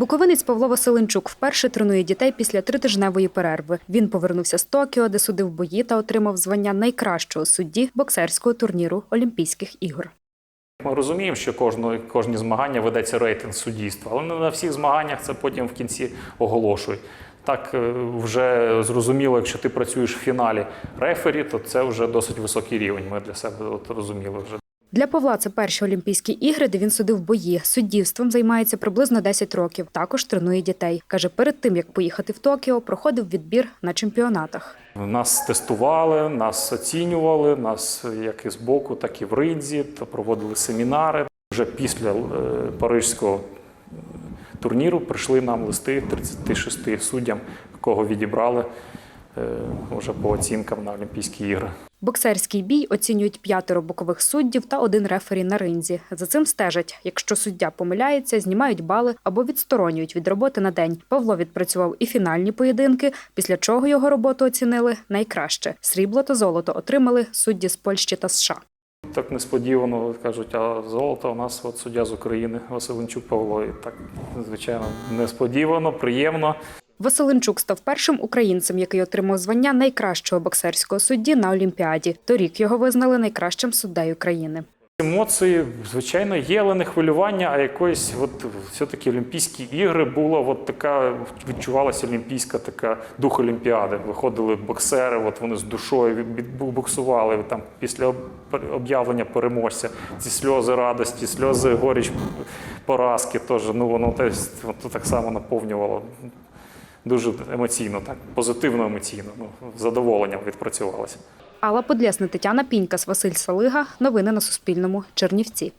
Буковинець Павло Василенчук вперше тренує дітей після тритижневої перерви. Він повернувся з Токіо, де судив бої та отримав звання найкращого судді боксерського турніру Олімпійських ігор. Ми розуміємо, що кожно, кожні змагання ведеться рейтинг суддівства, але не на всіх змаганнях це потім в кінці оголошують. Так е, вже зрозуміло, якщо ти працюєш в фіналі рефері, то це вже досить високий рівень. Ми для себе от розуміли вже. Для Павла це перші Олімпійські ігри, де він судив бої. Суддівством займається приблизно 10 років. Також тренує дітей. Каже, перед тим як поїхати в Токіо, проходив відбір на чемпіонатах. Нас тестували, нас оцінювали, нас як і з боку, так і в ринзі, то проводили семінари. Вже після е, парижського турніру прийшли нам листи 36 суддям, кого відібрали е, вже по оцінкам на Олімпійські ігри. Боксерський бій оцінюють п'ятеро бокових суддів та один рефері на ринзі. За цим стежать. Якщо суддя помиляється, знімають бали або відсторонюють від роботи на день. Павло відпрацював і фінальні поєдинки, після чого його роботу оцінили найкраще. Срібло та золото отримали судді з Польщі та США. Так несподівано кажуть, а золото у нас от суддя з України Василенчук Павло. І так, звичайно, несподівано, приємно. Василенчук став першим українцем, який отримав звання найкращого боксерського судді на Олімпіаді. Торік його визнали найкращим суддею країни. Емоції, звичайно, є, але не хвилювання, а якоїсь, от все-таки Олімпійські ігри було от така, відчувалася олімпійська така дух Олімпіади. Виходили боксери, от вони з душою боксували там після об- об'явлення переможця. Ці сльози радості, сльози горіч поразки. Теж ну воно теж так само наповнювало. Дуже емоційно, так позитивно емоційно. Ну, задоволенням відпрацювалося. Алла Подлясна, Тетяна Пінькас, Василь Салига. Новини на Суспільному. Чернівці.